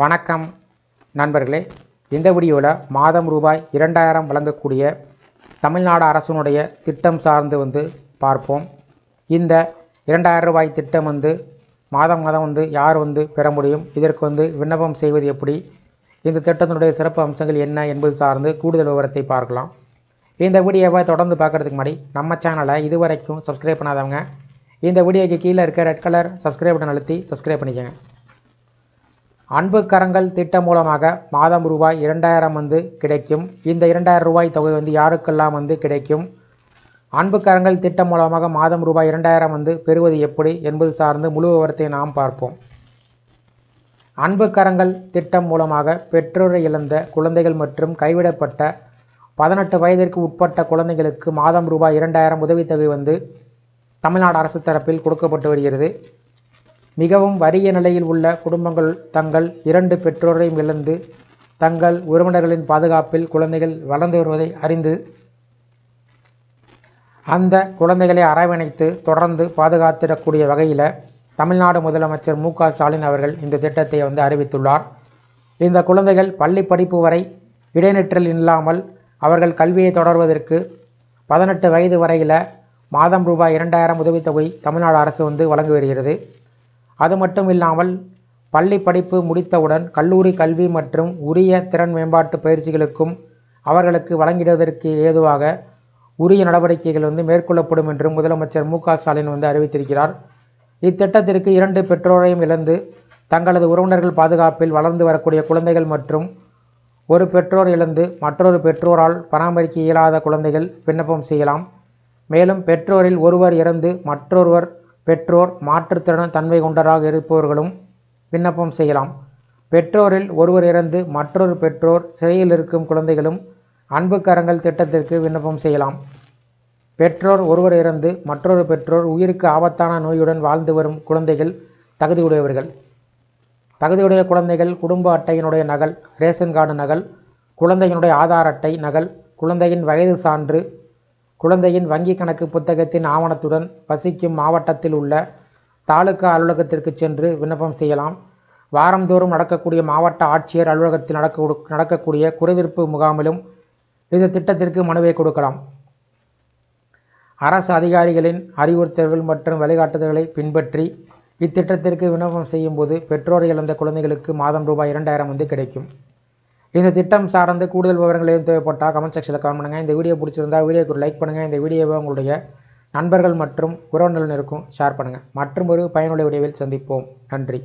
வணக்கம் நண்பர்களே. இந்த வீடியோவில் மாதம் ரூபாய் இரண்டாயிரம் வழங்கக்கூடிய தமிழ்நாடு அரசினுடைய திட்டம் சார்ந்து வந்து பார்ப்போம். இந்த இரண்டாயிரம் ரூபாய் திட்டம் வந்து மாதம் மாதம் வந்து யார் வந்து பெற முடியும்? இதற்கு வந்து விண்ணப்பம் செய்வது எப்படி? இந்த திட்டத்தினுடைய சிறப்பு அம்சங்கள் என்ன என்பது சார்ந்து கூடுதல் விவரத்தை பார்க்கலாம். இந்த வீடியோவை தொடர்ந்து பார்க்குறதுக்கு முன்னாடி நம்ம சேனலை இதுவரைக்கும் சப்ஸ்கிரைப் பண்ணாதவங்க இந்த வீடியோக்கு கீழே இருக்க ரெட் கலர் சப்ஸ்கிரைப் பட்டன் அழுத்தி சப்ஸ்கிரைப் பண்ணிக்கோங்க. அன்பு கரங்கள் திட்டம் மூலமாக மாதம் ரூபாய் இரண்டாயிரம் வந்து கிடைக்கும். இந்த இரண்டாயிரம் ரூபாய் தொகை வந்து யாருக்கெல்லாம் வந்து கிடைக்கும்? அன்பு கரங்கள் திட்டம் மூலமாக மாதம் ரூபாய் இரண்டாயிரம் வந்து பெறுவது எப்படி என்பது சார்ந்து முழு விவரத்தை நாம் பார்ப்போம். அன்பு கரங்கள் திட்டம் மூலமாக பெற்றோரை இழந்த குழந்தைகள் மற்றும் கைவிடப்பட்ட பதினெட்டு வயதிற்கு உட்பட்ட குழந்தைகளுக்கு மாதம் ரூபாய் இரண்டாயிரம் உதவித்தொகை வந்து தமிழ்நாடு அரசு தரப்பில் கொடுக்கப்பட்டு வருகிறது. மிகவும் வறிய நிலையில் உள்ள குடும்பங்கள் தங்கள் இரண்டு பெற்றோரையும் இழந்து தங்கள் உறவினர்களின் பாதுகாப்பில் குழந்தைகள் வளர்ந்து வருவதை அறிந்து அந்த குழந்தைகளை அரவணைத்து தொடர்ந்து பாதுகாத்திடக்கூடிய வகையில் தமிழ்நாடு முதலமைச்சர் மு க ஸ்டாலின் அவர்கள் இந்த திட்டத்தை வந்து அறிவித்துள்ளார். இந்த குழந்தைகள் பள்ளி படிப்பு வரை இடைநிற்றல் இல்லாமல் அவர்கள் கல்வியை தொடர்வதற்கு பதினெட்டு வயது வரையில் மாதம் ரூபாய் இரண்டாயிரம் உதவித்தொகை தமிழ்நாடு அரசு வந்து வழங்கி வருகிறது. அது மட்டும் இல்லாமல் பள்ளி படிப்பு முடித்தவுடன் கல்லூரி கல்வி மற்றும் உரிய திறன் மேம்பாட்டு பயிற்சிகளுக்கும் அவர்களுக்கு வழங்கிடுவதற்கு ஏதுவாக உரிய நடவடிக்கைகள் வந்து மேற்கொள்ளப்படும் என்றும் முதலமைச்சர் மு ஸ்டாலின் வந்து அறிவித்திருக்கிறார். இத்திட்டத்திற்கு இரண்டு பெற்றோரையும் இழந்து தங்களது உறவினர்கள் பாதுகாப்பில் வளர்ந்து வரக்கூடிய குழந்தைகள் மற்றும் ஒரு பெற்றோர் இழந்து மற்றொரு பெற்றோரால் பராமரிக்க இயலாத குழந்தைகள் விண்ணப்பம் செய்யலாம். மேலும் பெற்றோரில் ஒருவர் இறந்து மற்றொருவர் பெற்றோர் மாற்றுத்திறன் தன்மை கொண்டராக இருப்பவர்களும் விண்ணப்பம் செய்யலாம். பெற்றோரில் ஒருவர் இறந்து மற்றொரு பெற்றோர் சிறையில் இருக்கும் குழந்தைகளும் அன்பு கரங்கள் திட்டத்திற்கு விண்ணப்பம் செய்யலாம். பெற்றோர் ஒருவர் இறந்து மற்றொரு பெற்றோர் உயிருக்கு ஆபத்தான நோயுடன் வாழ்ந்து வரும் குழந்தைகள் தகுதியுடையவர்கள். தகுதியுடைய குழந்தைகள் குடும்ப அட்டையினுடைய நகல் ரேஷன் கார்டு நகல் குழந்தையினுடைய ஆதார் அட்டை நகல் குழந்தையின் வயது சான்று குழந்தையின் வங்கிக் கணக்கு புத்தகத்தின் ஆவணத்துடன் வசிக்கும் மாவட்டத்தில் உள்ள தாலுகா அலுவலகத்திற்கு சென்று விண்ணப்பம் செய்யலாம். வாரந்தோறும் நடக்கக்கூடிய மாவட்ட ஆட்சியர் அலுவலகத்தில் நடக்க நடக்கக்கூடிய குறைதீர்ப்பு முகாமிலும் இந்த திட்டத்திற்கு மனுவை கொடுக்கலாம். அரசு அதிகாரிகளின் அறிவுறுத்தல்கள் மற்றும் வழிகாட்டுதல்களை பின்பற்றி இத்திட்டத்திற்கு விண்ணப்பம் செய்யும்போது பெற்றோர் இழந்த குழந்தைகளுக்கு மாதம் ரூபாய் இரண்டாயிரம் வந்து கிடைக்கும். இந்த திட்டம் சார்ந்து கூடுதல் விவரங்கள் எதுவும் தேவைப்பட்டால் கமெண்ட் செக்ஷனில் கமெண்ட் பண்ணுங்கள் இந்த வீடியோ பிடிச்சிருந்தா வீடியோக்கு ஒரு லைக் பண்ணுங்கள் இந்த வீடியோவை உங்களுடைய நண்பர்கள் மற்றும் உறவினர்களுக்கும் ஷேர் பண்ணுங்கள் மற்றும் ஒரு பயனுள்ள வீடியோவில் சந்திப்போம். நன்றி.